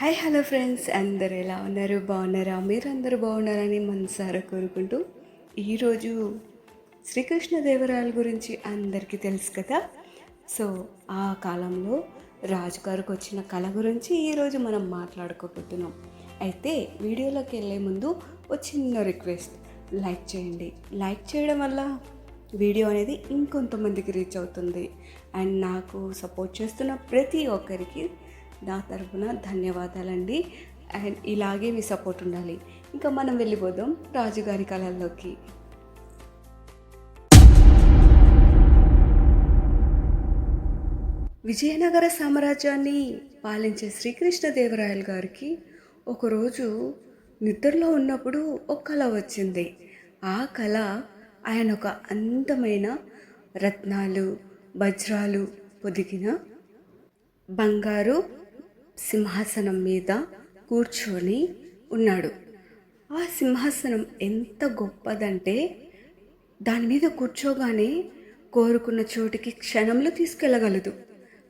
Hi hello friends అందరు ఎలా ఉన్నారు? బాగున్నారా? మీరు అందరూ బాగున్నారని మనసారా కోరుకుంటూ ఈరోజు శ్రీకృష్ణదేవరాయల గురించి అందరికీ తెలుసు కదా. సో ఆ కాలంలో రాజుగారికి వచ్చిన కళ గురించి ఈరోజు మనం మాట్లాడుకోబోతున్నాం. అయితే వీడియోలోకి వెళ్ళే ముందు ఒక చిన్న రిక్వెస్ట్. లైక్ చేయండి. లైక్ చేయడం వల్ల వీడియో అనేది ఇంకొంతమందికి రీచ్ అవుతుంది. అండ్ నాకు సపోర్ట్ చేస్తున్న ప్రతి ఒక్కరికి నా తరపున ధన్యవాదాలండి. అండ్ ఇలాగే మీ సపోర్ట్ ఉండాలి. ఇంకా మనం వెళ్ళిపోదాం రాజుగారి కళల్లోకి విజయనగర సామ్రాజ్యాన్ని పాలించే శ్రీకృష్ణదేవరాయలు గారికి ఒకరోజు నిద్రలో ఉన్నప్పుడు ఒక కళ వచ్చింది. ఆ కళ ఆయన ఒక అందమైన రత్నాలు వజ్రాలు పొదిగిన బంగారు సింహాసనం మీద కూర్చొని ఉన్నాడు. ఆ సింహాసనం ఎంత గొప్పదంటే దాని మీద కూర్చోగానే కోరుకున్న చోటికి క్షణంలో తీసుకెళ్ళగలదు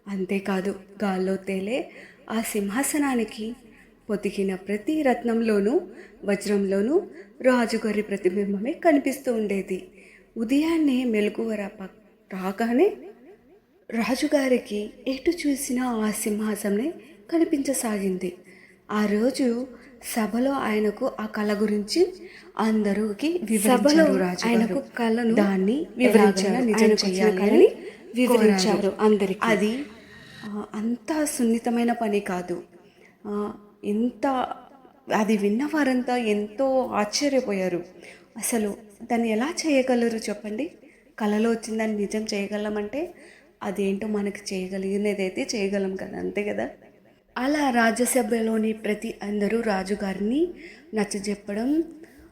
అంతేకాదు గాల్లో తేలే ఆ సింహాసనానికి పొదిగిన ప్రతి రత్నంలోనూ వజ్రంలోనూ రాజుగారి ప్రతిబింబమే కనిపిస్తూ ఉండేది. ఉదయాన్నే మెలకువర రాగానే రాజుగారికి ఎటు చూసినా ఆ సింహాసనే కనిపించసాగింది. ఆ రోజు సభలో ఆయనకు ఆ కళ గురించి అందరూకి సభలో ఆయనకు కళను దాన్ని వివరించారు. నిజం చేయాలని వివరించారు అందరికి. అది అంత సున్నితమైన పని కాదు. ఎంత అది విన్న వారంతా ఎంతో ఆశ్చర్యపోయారు. అసలు దాన్ని ఎలా చేయగలరు చెప్పండి? కళలో వచ్చిందని నిజం చేయగలమంటే అదేంటో మనకి చేయగలిగినదైతే చేయగలం కదా అంతే కదా? అలా రాజ్యసభలోని ప్రతి అందరూ రాజుగారిని నచ్చజెప్పడం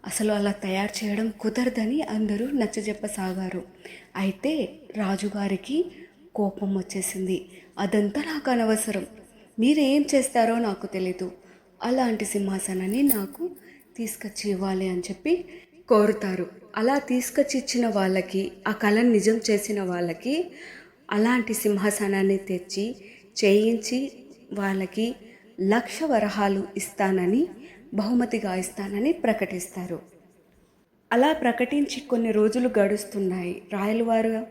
అసలు అలా తయారు చేయడం కుదరదని అందరూ నచ్చజెప్పసాగారు. అయితే రాజుగారికి కోపం వచ్చేసింది. అదంతా నాకు అనవసరం. మీరు ఏం చేస్తారో నాకు తెలీదు. అలాంటి సింహాసనాన్ని నాకు తీసుకొచ్చి ఇవ్వాలి అని చెప్పి కోరుతారు. అలా తీసుకొచ్చి ఇచ్చిన వాళ్ళకి ఆ కళను నిజం చేసిన వాళ్ళకి అలాంటి సింహాసనాన్ని తెచ్చి చేయించి వాళ్ళకి లక్ష వరహాలు ఇస్తానని బహుమతిగా ఇస్తానని ప్రకటిస్తారు. అలా ప్రకటించి కొన్ని రోజులు గడుస్తున్నాయి. రాయలవారు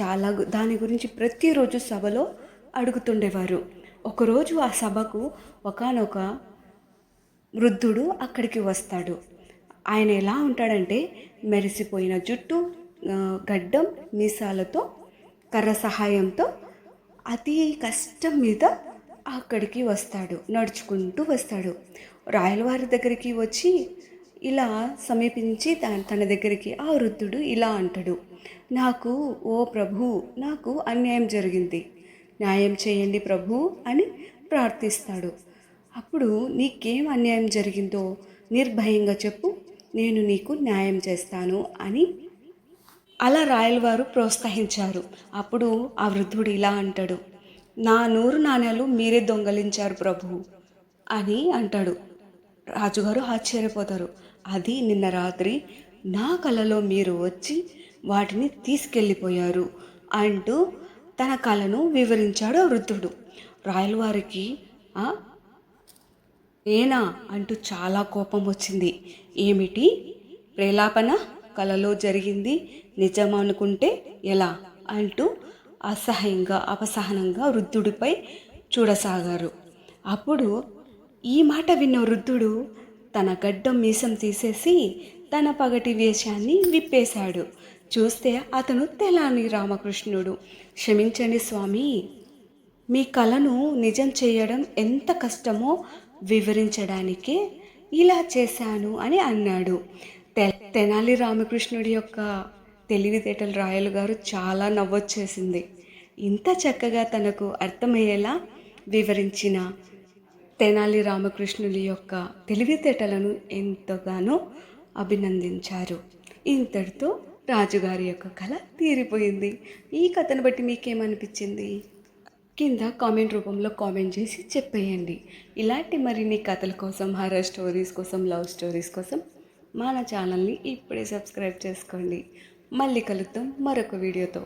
చాలా దాని గురించి ప్రతిరోజు సభలో అడుగుతుండేవారు. ఒకరోజు ఆ సభకు ఒకానొక వృద్ధుడు అక్కడికి వస్తాడు. ఆయన ఎలా ఉంటాడంటే మెరిసిపోయిన జుట్టు గడ్డం మీసాలతో కర్ర సహాయంతో అతి కష్టం మీద అక్కడికి వస్తాడు నడుచుకుంటూ వస్తాడు. రాయలవారి దగ్గరికి వచ్చి ఇలా సమీపించి తన దగ్గరికి ఆ వృద్ధుడు ఇలా అంటాడు నాకు ఓ ప్రభు నాకు అన్యాయం జరిగింది న్యాయం చేయండి ప్రభు అని ప్రార్థిస్తాడు. అప్పుడు నీకేం అన్యాయం జరిగిందో నిర్భయంగా చెప్పు నేను నీకు న్యాయం చేస్తాను అని అలా రాయలవారు ప్రోత్సహించారు. అప్పుడు ఆ వృద్ధుడు ఇలా అంటాడు నా నూరు నాణ్యాలు మీరే దొంగలించారు ప్రభు అని అంటాడు. రాజుగారు ఆశ్చర్యపోతారు. అది నిన్న రాత్రి నా కలలో మీరు వచ్చి వాటిని తీసుకెళ్ళిపోయారు అంటూ తన కళను వివరించాడు వృద్ధుడు. రాయలవారికి ఏనా? అంటూ చాలా కోపం వచ్చింది. ఏమిటి? ప్రేలాపన? కలలో జరిగింది? నిజం అనుకుంటే ఎలా? అంటూ అసహ్యంగా అపసహనంగా వృద్ధుడిపై చూడసాగారు. అప్పుడు ఈ మాట విన్న వృద్ధుడు తన గడ్డం మీసం తీసేసి తన పగటి వేషాన్ని విప్పేశాడు. చూస్తే అతను తెలాని రామకృష్ణుడు. క్షమించండి స్వామి మీ కళను నిజం చేయడం ఎంత కష్టమో వివరించడానికే ఇలా చేశాను అని అన్నాడు. తె- తెనాలి రామకృష్ణుడి యొక్క తెలివితేటలు రాయలు గారు చాలా నవ్వొచ్చేసింది. ఇంత చక్కగా తనకు అర్థమయ్యేలా వివరించిన తెనాలి రామకృష్ణుల యొక్క తెలివితేటలను ఎంతగానో అభినందించారు. ఇంతటితో రాజుగారి యొక్క కళ తీరిపోయింది. ఈ కథను బట్టి మీకేమనిపించింది? కింద కామెంట్ రూపంలో కామెంట్ చేసి చెప్పేయండి. ఇలాంటి మరిన్ని కథల కోసం హర్రర్ స్టోరీస్ కోసం లవ్ స్టోరీస్ కోసం మన ఛానల్ని ఇప్పుడే సబ్స్క్రైబ్ చేసుకోండి. మళ్ళీ కలుద్దాం మరొక వీడియోతో.